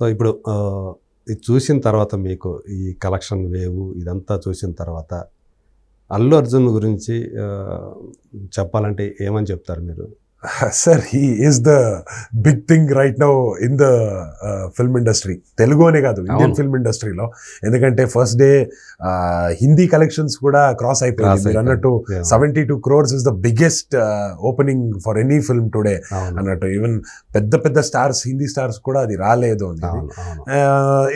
So ఇప్పుడు ఇది చూసిన తర్వాత మీకు ఈ కలెక్షన్ వేవ్ ఇదంతా చూసిన తర్వాత అల్లు అర్జున్ గురించి చెప్పాలంటే ఏమని చెప్తారు మీరు? Sir he is the big thing right now in the film industry Telugu అనే కాదు ఇండియన్. ఫిల్మ్ ఇండస్ట్రీలో ఎందుకంటే ఫస్ట్ డే హిందీ కలెక్షన్స్ కూడా క్రాస్ అయిపోయింది. మీరు. అన్నట్టు. Seventy two crores is the biggest opening for any film today అన్నట్టు. ఈవెన్ పెద్ద పెద్ద స్టార్స్ హిందీ స్టార్స్ కూడా అది రాలేదు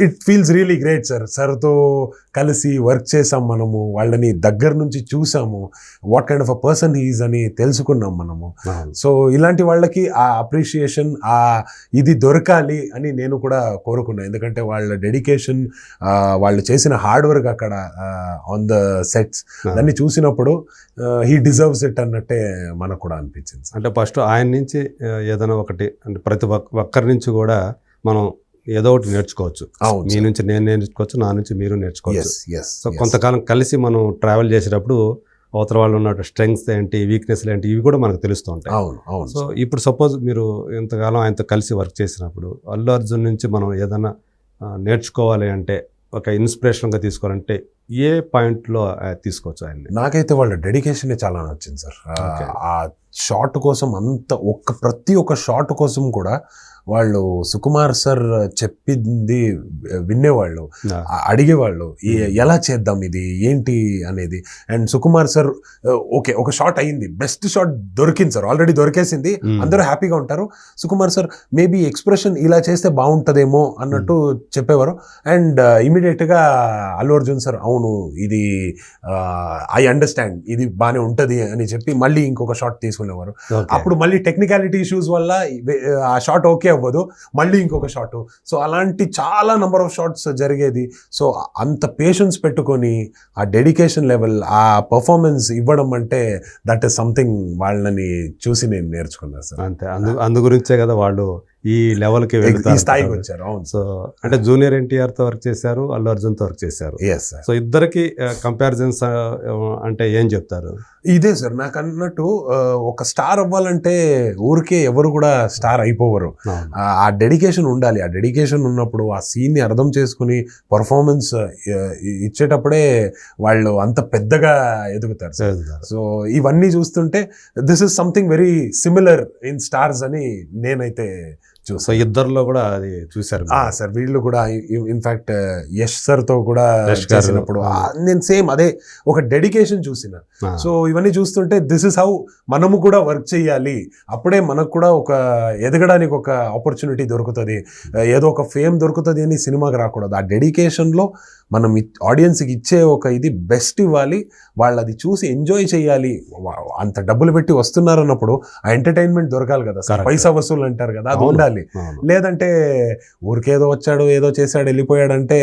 it feels really great sir సార్తో కలిసి వర్క్ చేసాం మనము వాళ్ళని దగ్గర నుంచి చూసాము what kind of a person he's అని తెలుసుకున్నాం మనము. సో ఇలాంటి వాళ్ళకి ఆ అప్రిషియేషన్ ఆ ఇది దొరకాలి అని నేను కూడా కోరుకున్నాను ఎందుకంటే వాళ్ళ డెడికేషన్ వాళ్ళు చేసిన హార్డ్ వర్క్ అక్కడ ఆన్ ద సెట్స్ దాన్ని చూసినప్పుడు హీ డిజర్వ్స్ ఇట్ అన్నట్టే మనకు కూడా అనిపించింది. అంటే ఫస్ట్ ఆయన నుంచి ఏదైనా ఒకటి అంటే ప్రతి ఒక్క- ఒక్కరి నుంచి కూడా మనం ఏదో ఒకటి నేర్చుకోవచ్చు. మీ నుంచి నేను నేర్చుకోవచ్చు నా నుంచి మీరు నేర్చుకోవచ్చు. సో కొంతకాలం కలిసి మనం ట్రావెల్ చేసేటప్పుడు అవతల వాళ్ళు ఉన్న స్ట్రెంగ్స్ ఏంటి వీక్నెస్లు ఏంటి ఇవి కూడా మనకు తెలుస్తూ ఉంటాయి. అవును అవును సో ఇప్పుడు సపోజ్ మీరు ఇంతకాలం ఆయనతో కలిసి వర్క్ చేసినప్పుడు అల్లు అర్జున్ నుంచి మనం ఏదైనా నేర్చుకోవాలి అంటే ఒక ఇన్స్పిరేషన్గా తీసుకోవాలంటే ఏ పాయింట్లో తీసుకోవచ్చు ఆయన్ని? నాకైతే వాళ్ళ డెడికేషన్ చాలా నచ్చింది సార్. ఆ- షాట్ కోసం అంత ఒక్క ప్రతి ఒక్క షాట్ కోసం కూడా వాళ్ళు సుకుమార్ సార్ చెప్పింది వినేవాళ్ళు అడిగేవాళ్ళు ఈ- ఎలా చేద్దాం ఇది? ఏంటి? అనేది. అండ్ సుకుమార్ సార్ ఓకే ఒక షాట్ అయింది. బెస్ట్ షాట్ దొరికింది సార్. ఆల్రెడీ దొరికేసింది. మ్మ్. అందరూ హ్యాపీగా ఉంటారు. సుకుమార్ సార్ మేబీ ఎక్స్ప్రెషన్ ఇలా చేస్తే బాగుంటుందేమో అన్నట్టు చెప్పేవారు. అండ్గా అల్లు అర్జున్ సార్ అవును ఇది ఐ అండర్స్టాండ్. ఇది బాగానే ఉంటుంది అని చెప్పి మళ్ళీ ఇంకొక షాట్ తీసుకునేవారు. అప్పుడు మళ్ళీ టెక్నికాలిటీ ఇష్యూస్ వల్ల ఆ షాట్ ఓకే అవ్వదు. మళ్ళీ ఇంకొక షాట్. సో అలాంటి చాలా నెంబర్ ఆఫ్ షాట్స్ జరిగేది. సో అంత పేషెన్స్ పెట్టుకొని ఆ డెడికేషన్ లెవెల్ ఆ పర్ఫార్మెన్స్ ఇవ్వడం అంటే దట్ ఈస్ సంథింగ్ వాళ్ళని చూసి నేను నేర్చుకున్నాను సార్ అంతే. అందు అందు గురించే కదా వాళ్ళు ఈ లెవెల్కి వెళ్తారు స్థాయికి వచ్చారు అవును. సో అంటే జూనియర్ ఎన్టీఆర్తో వర్క్ చేశారు అల్లు అర్జున్తో వర్క్ చేశారు. ఎస్ సో ఇద్దరికి కంపారిజన్స్ అంటే ఏం చెప్తారు? ఇదే సార్ నాకు అన్నట్టు ఒక స్టార్ అవ్వాలంటే ఊరికే ఎవరు కూడా స్టార్ అయిపోవరు. ఆ- డెడికేషన్ ఉండాలి. ఆ డెడికేషన్ ఉన్నప్పుడు ఆ సీన్ని అర్థం చేసుకుని పర్ఫార్మెన్స్ ఇచ్చేటప్పుడే వాళ్ళు అంత పెద్దగా ఎదుగుతారు. సో ఇవన్నీ చూస్తుంటే this is something very similar in stars అని నేనైతే సో ఇద్దరిలో కూడా అది చూశారు ఆ సార్ వీళ్ళు కూడా ఇన్ఫాక్ట్ యష్ సార్తో కూడా చేసినప్పుడు నేను సేమ్ అదే ఒక డెడికేషన్ చూసిన. సో ఇవన్నీ చూస్తుంటే దిస్ ఇస్ హౌ మనము కూడా వర్క్ చేయాలి అప్పుడే మనకు కూడా ఒక ఎదగడానికి ఒక ఆపర్చునిటీ దొరుకుతుంది. ఏదో ఒక ఫేమ్ దొరుకుతుంది అని సినిమాకి రాకూడదు. ఆ డెడికేషన్లో మనం ఆడియన్స్కి ఇచ్చే ఒక ఇది బెస్ట్ ఇవ్వాలి. వాళ్ళు అది చూసి ఎంజాయ్ చేయాలి అంత డబ్బులు పెట్టి వస్తున్నారు అన్నప్పుడు ఆ ఎంటర్టైన్మెంట్ దొరకాలి కదా సార్. పైసా వసూలు అంటారు కదా అది అవును. ఉండాలి. లేదంటే ఊరికేదో వచ్చాడు ఏదో చేశాడు వెళ్ళిపోయాడు అంటే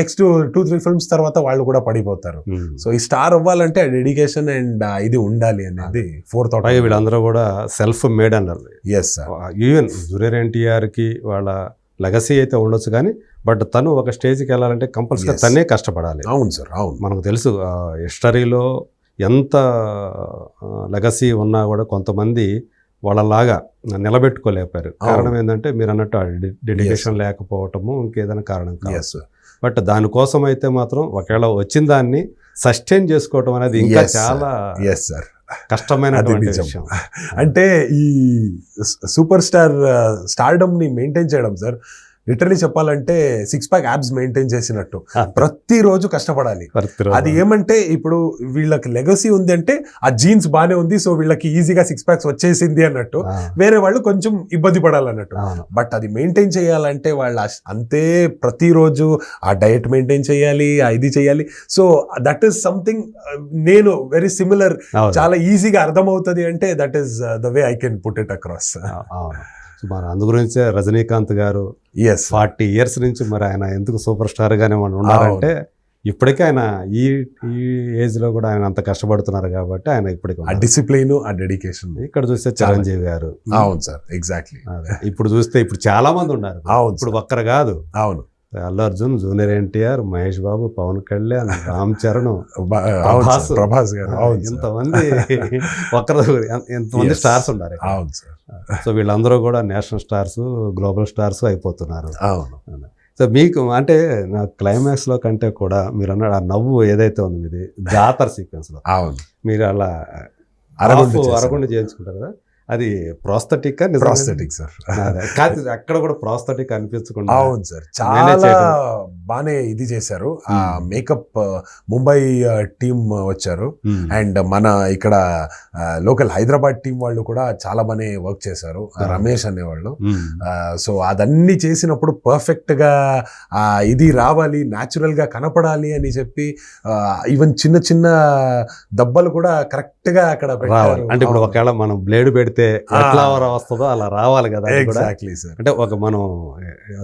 నెక్స్ట్ టూ త్రీ ఫిల్మ్స్ తర్వాత వాళ్ళు కూడా పడిపోతారు. సో ఈ స్టార్ అవ్వాలంటే డెడికేషన్ అండ్ ఇది ఉండాలి అనేది ఫోర్త్ పైగా వీళ్ళందరూ కూడా సెల్ఫ్ మేడ్ అన్నారు. ఎస్ సార్ ఈవెన్ జూనియర్ ఎన్టీఆర్కి వాళ్ళ లెగసీ అయితే ఉండొచ్చు కానీ బట్ తను ఒక స్టేజ్కి వెళ్ళాలంటే కంపల్సరీగా Yes. తనే కష్టపడాలి. అవును సార్ అవును. మనకు తెలుసు హిస్టరీలో ఎంత లెగసీ ఉన్నా కూడా కొంతమంది వాళ్ళలాగా నిలబెట్టుకోలేకపోయారు. కారణం ఏంటంటే మీరు అన్నట్టు డెడికేషన్ లేకపోవటము ఇంకేదైనా కారణం కాదు. బట్ దానికోసం అయితే మాత్రం ఒకవేళ వచ్చిన దాన్ని సస్టైన్ చేసుకోవటం అనేది ఇంకా. చాలా ఎస్ సార్. విషయం. అంటే ఈ సూపర్ స్టార్ స్టార్డమ్ని మెయింటైన్ చేయడం సార్ లిటరలీ చెప్పాలంటే సిక్స్ ప్యాక్ యాబ్స్ మెయింటైన్ చేసినట్టు. ప్రతిరోజు కష్టపడాలి. అది ఏమంటే ఇప్పుడు వీళ్ళకి లెగసీ ఉంది అంటే ఆ జీన్స్ బానే ఉంది సో వీళ్ళకి ఈజీగా సిక్స్ ప్యాక్స్ వచ్చేసింది అన్నట్టు. వేరే వాళ్ళు కొంచెం ఇబ్బంది పడాలన్నట్టు. బట్ అది మెయింటైన్ చేయాలంటే వాళ్ళు అంతే ప్రతిరోజు ఆ డయట్ మెయింటైన్ చేయాలి ఆ ఇది చేయాలి. సో దట్ ఈస్ సంథింగ్ నేను వెరీ సిమిలర్. చాలా ఈజీగా అర్థమవుతుంది అంటే that is the way I can put it across మరి అందు గురించే రజనీకాంత్ గారు ఎస్ ఫార్టీ ఇయర్స్ నుంచి మరి ఆయన ఎందుకు సూపర్ స్టార్ గానే మనం ఉన్నారంటే ఇప్పటికే ఆయన ఈ ఈ ఏజ్లో కూడా ఆయన అంత కష్టపడుతున్నారు కాబట్టి ఆయన ఇప్పటికి ఆ. డిసిప్లిన్ ఆ డెడికేషన్ ఇక్కడ చూస్తే చిరంజీవి గారు. అవును సార్ ఎగ్జాక్ట్లీ. ఇప్పుడు చూస్తే ఇప్పుడు చాలా మంది ఉన్నారు. అవును ఇప్పుడు. ఒక్కరు కాదు. అవును. అల్లు అర్జున్ జూనియర్ ఎన్టీఆర్ మహేష్ బాబు పవన్ కళ్యాణ్ రామ్ చరణ్ ప్రభాస్. గారు. ఇంతమంది ఒకరు ఎంతమంది. స్టార్స్ ఉన్నారు. అవును సార్ సో వీళ్ళందరూ కూడా నేషనల్ స్టార్స్ గ్లోబల్ స్టార్స్ అయిపోతున్నారు అవును సో మీకు అంటే నా క్లైమాక్స్లో కంటే కూడా మీరు అన్న ఆ నవ్వు ఏదైతే ఉంది మీది జాతర సీక్వెన్స్లో అవును మీరు అలా అరగుండు. అరగుండు చేయించుకుంటారు కదా అది ప్రోస్థటిక్ ప్రాస్థెటిక్ సార్ కాదు అక్కడ కూడా ప్రోస్థటిక్ అనిపించకుండా అవును సార్ చాలా. బానే ఇది చేశారు ఆ. మేకప్ ముంబై టీమ్ వచ్చారు. అండ్ మన ఇక్కడ లోకల్ హైదరాబాద్ టీం వాళ్ళు కూడా చాలా బాగానే వర్క్ చేశారు. రమేష్ అనేవాళ్ళు. సో అదన్నీ చేసినప్పుడు పర్ఫెక్ట్గా ఆ, ఇది రావాలి న్యాచురల్గా కనపడాలి అని చెప్పి ఈవెన్ చిన్న చిన్న దెబ్బలు కూడా కరెక్ట్గా అక్కడ అంటే ఇప్పుడు ఒకవేళ మనం బ్లేడ్ పెడితే ఎట్లా వస్తుందో అలా రావాలి కదా ఎగ్జాక్ట్లీ సార్ అంటే ఒక మనం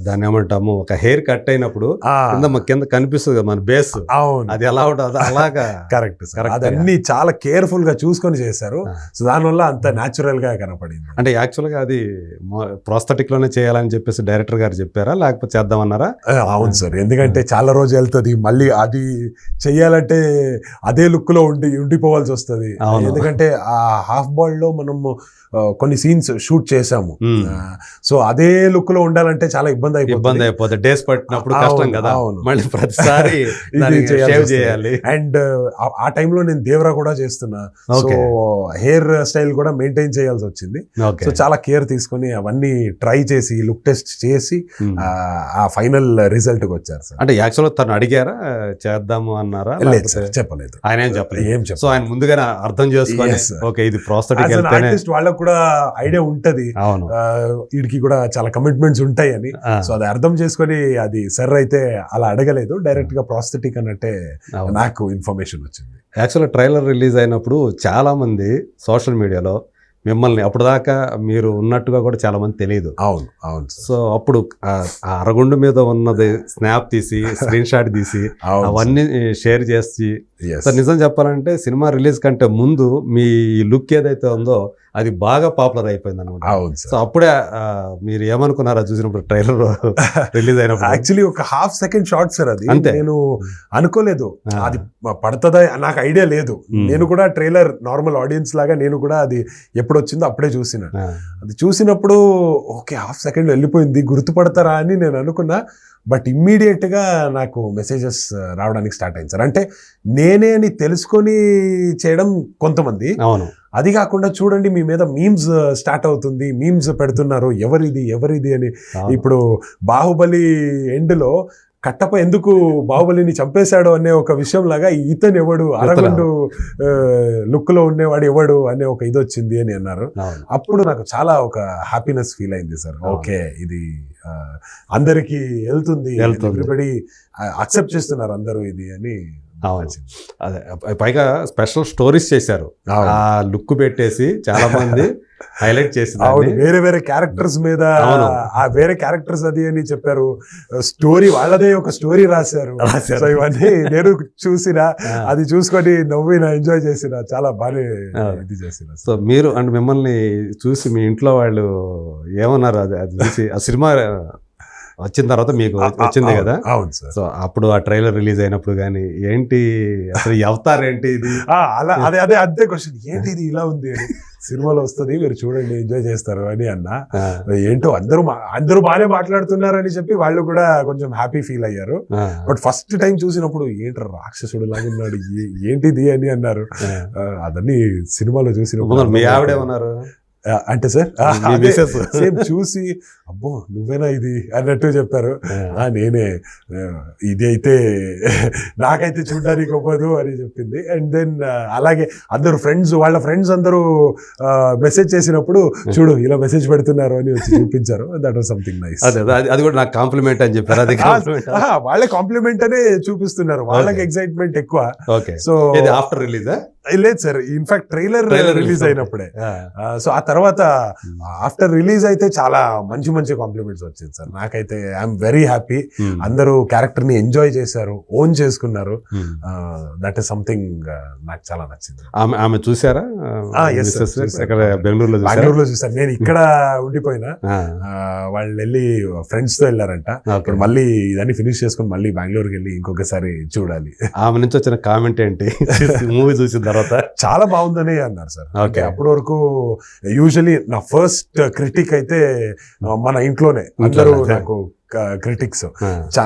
దాన్ని ఏమంటాము ఒక హెయిర్ కట్ అయినప్పుడు కింద కింద కనిపిస్తుంది కదా మన బేస్ అవును. అది ఎలా ఉంటుంది? అలాగా. కరెక్ట్ సార్ అదన్నీ చాలా కేర్ఫుల్గా చూసుకొని చేశారు. సో దానివల్ల అంత న్యాచురల్గా కనపడింది. అంటే యాక్చువల్గా అది ప్రోస్థటిక్లోనే చేయాలని చెప్పేసి డైరెక్టర్ గారు చెప్పారా? లేకపోతే చేద్దామన్నారా? అవును సార్ ఎందుకంటే చాలా రోజు వెళ్తుంది. మళ్ళీ అది చెయ్యాలంటే అదే లుక్లో ఉండి ఉండిపోవాల్సి వస్తుంది. ఎందుకంటే ఆ హాఫ్ బాల్లో మనము కొన్ని సీన్స్ షూట్ మ్మ్. సో అదే లుక్లో ఉండాలంటే చాలా ఇబ్బంది ఇబ్బంది అయిపోతుంది అయిపోతే డేస్ పట్టినప్పుడు కష్టం కదా. మళ్ళీ ప్రతిసారి. చేయాలి. అండ్ ఆ టైంలో నేను దేవరా కూడా చేస్తున్నా. సో హెయిర్ స్టైల్ కూడా మెయింటైన్ చేయాల్సి వచ్చింది. సో చాలా కేర్ తీసుకొని అవన్నీ ట్రై చేసి లుక్ టెస్ట్ చేసి. ఆ, ఫైనల్ రిజల్ట్కి వచ్చారు సార్. అంటే యాక్చువల్గా తను అడిగారా చేద్దాము అన్నారా? లేదు చెప్పలేదు. ఆయన ఏం చెప్పలేదు? ఏం సో ఆయన ముందుగానే అర్థం sir. ఓకే ఇది artist వాళ్ళకు కూడా ఐడియా ఉంటది. వీడికి కూడా చాలా కమిట్మెంట్స్ ఉంటాయి అని ఆ, సో అది అర్థం చేసుకొని అది సర్ అయితే అలా అడగలేదు. డైరెక్ట్గా ప్రాస్థెటిక్ అన్నట్టే. నాకు ఇన్ఫర్మేషన్ వచ్చింది. యాక్చువల్గా ట్రైలర్ రిలీజ్ అయినప్పుడు చాలా మంది సోషల్ మీడియాలో మిమ్మల్ని అప్పుడు దాకా మీరు ఉన్నట్టుగా కూడా చాలా మంది తెలియదు. అవును అవును సో అప్పుడు ఆ అరగుండు మీద ఉన్నది స్నాప్ తీసి స్క్రీన్ షాట్ తీసి అవును అవన్నీ షేర్ చేసి. సార్ నిజం చెప్పాలంటే సినిమా రిలీజ్ కంటే ముందు మీ లుక్ ఏదైతే ఉందో అది బాగా పాపులర్ అయిపోయింది అనమాట అవును సో అప్పుడే మీరు ఏమనుకున్నారా చూసినప్పుడు ట్రైలర్ రిలీజ్ అయినప్పుడు? యాక్చువల్లీ ఒక హాఫ్ సెకండ్ షార్ట్ సార్ అది. అంతే. నేను అనుకోలేదు. అది పడుతుందా? నాకు ఐడియా లేదు. నేను కూడా ట్రైలర్ నార్మల్ ఆడియన్స్ లాగా నేను కూడా అది ఎప్పుడు వచ్చిందో అప్పుడే చూసిన. అది చూసినప్పుడు ఓకే హాఫ్ సెకండ్ వెళ్ళిపోయింది గుర్తుపడతారా అని నేను అనుకున్నా. బట్ ఇమ్మీడియట్గా నాకు మెసేజెస్ రావడానికి స్టార్ట్ అయింది సార్. అంటే నేనే అని తెలుసుకొని చేయడం కొంతమంది. అవును. అది కాకుండా చూడండి మీ మీద మీమ్స్ స్టార్ట్ అవుతుంది మీమ్స్ పెడుతున్నారు ఎవరిది ఎవరిది అని. ఇప్పుడు బాహుబలి ఎండ్లో కట్టప్ప ఎందుకు బాహుబలిని చంపేశాడు అనే ఒక విషయం లాగా ఇతను ఎవడు అరగండు లుక్లో ఉండేవాడు ఎవడు అనే ఒక ఇది వచ్చింది అని అన్నారు అప్పుడు నాకు చాలా ఒక హ్యాపీనెస్ ఫీల్ అయింది సార్. ఓకే ఇది అందరికి వెళ్తుంది. ఎవ్రీబడి అక్సెప్ట్ చేస్తున్నారు అందరూ ఇది అని. అదే పైగా స్పెషల్ స్టోరీస్ చేశారు. ఆ లుక్ పెట్టేసి చాలా మంది హైలైట్ చేసి అవును. వేరే వేరే క్యారెక్టర్స్ మీద. ఆ వేరే క్యారెక్టర్స్ అది అని చెప్పారు స్టోరీ వాళ్ళదే ఒక స్టోరీ రాశారు. సో ఇవన్నీ నేను చూసిన. అది చూసుకొని నవ్విన ఎంజాయ్ చేసిన చాలా బాగా. ఇది చేసిన సో మీరు అంటే మిమ్మల్ని చూసి మీ ఇంట్లో వాళ్ళు ఏమన్నారు అది అది చూసి ఆ సినిమా వచ్చిన తర్వాత మీకు వచ్చింది కదా అవును సార్ సో అప్పుడు ఆ ట్రైలర్ రిలీజ్ అయినప్పుడు కానీ ఏంటి అసలు అవతార్ ఏంటి ఇది ఆ, అలా అదే అదే అదే క్వశ్చన్ ఏంటి ఇది ఇలా ఉంది అని సినిమాలో వస్తుంది మీరు చూడండి ఎంజాయ్ చేస్తారు అని అన్న. ఏంటో అందరూ అందరూ బాగానే మాట్లాడుతున్నారు అని చెప్పి వాళ్ళు కూడా కొంచెం హ్యాపీ ఫీల్ అయ్యారు. బట్ ఫస్ట్ టైం చూసినప్పుడు ఏంటి రాక్షసుడు లాగా ఉన్నాడు ఏంటిది అని అన్నారు. అదన్నీ సినిమాలో చూసినప్పుడు మీ ఆవిడేమన్నారు ఆ, అంటే సార్. సేమ్ చూసి అబ్బో నువ్వేనా ఇది? అన్నట్టు చెప్పారు. నేనే ఇది అయితే నాకైతే చూడడానికి అవ్వదు అని చెప్పింది. అండ్ దెన్ అలాగే అందరు ఫ్రెండ్స్ వాళ్ళ ఫ్రెండ్స్ అందరూ మెసేజ్ చేసినప్పుడు చూడు ఇలా మెసేజ్ పెడుతున్నారు అని వచ్చి చూపించారు. దట్ వాస్ సంథింగ్ నైస్ అదే కూడా నాకు కాంప్లిమెంట్ అని చెప్పారు. అది కాంప్లిమెంట్ వాళ్ళే కాంప్లిమెంట్ అనే చూపిస్తున్నారు. వాళ్ళకి ఎక్సైట్మెంట్ ఎక్కువ. సో ఆఫ్టర్ రిలీజ్ లేదు sir. In fact trailer release అయినప్పుడే. సో ఆ తర్వాత Hmm. ఆఫ్టర్ రిలీజ్ అయితే చాలా మంచి మంచి కాంప్లిమెంట్స్ వచ్చింది సార్. నాకైతే ఐఎమ్ వెరీ హ్యాపీ అందరూ క్యారెక్టర్ని ఎంజాయ్ చేశారు ఓన్ చేసుకున్నారు. దట్ ఈస్ సంథింగ్ నాకు చాలా నచ్చింది. ఆమె ఆమె చూసారా? బెంగళూరులో చూసారా? బెంగళూరులో చూసాను నేను ఇక్కడ ఉండిపోయినా. వాళ్ళు వెళ్ళి ఫ్రెండ్స్తో వెళ్ళారంట. ఇప్పుడు మళ్ళీ ఇదన్నీ ఫినిష్ చేసుకుని మళ్ళీ బెంగళూరుకి వెళ్ళి ఇంకొకసారి చూడాలి. ఆమె నుంచి వచ్చిన కామెంట్ ఏంటి? మూవీ చూసిన తర్వాత చాలా బాగుందని అన్నారు సార్. ఓకే. అప్పటి వరకు యూజువలీ నా ఫస్ట్ క్రిటిక్ అయితే మన ఇంట్లోనే. అందరూ. నాకు క్రిటిక్స్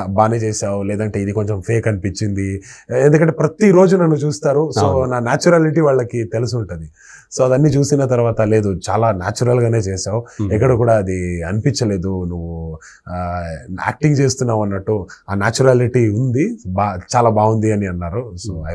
బాగానే చేసావు లేదంటే ఇది కొంచెం ఫేక్ అనిపించింది. ఎందుకంటే ప్రతి రోజు నన్ను చూస్తారు. సో. నా న్యాచురాలిటీ వాళ్ళకి తెలిసి ఉంటది. సో అదన్నీ చూసిన తర్వాత లేదు చాలా న్యాచురల్ గానే చేసావు. ఎక్కడ కూడా అది అనిపించలేదు. నువ్వు యాక్టింగ్ చేస్తున్నావు అన్నట్టు ఆ న్యాచురాలిటీ ఉంది. బా చాలా బాగుంది అని అన్నారు. సో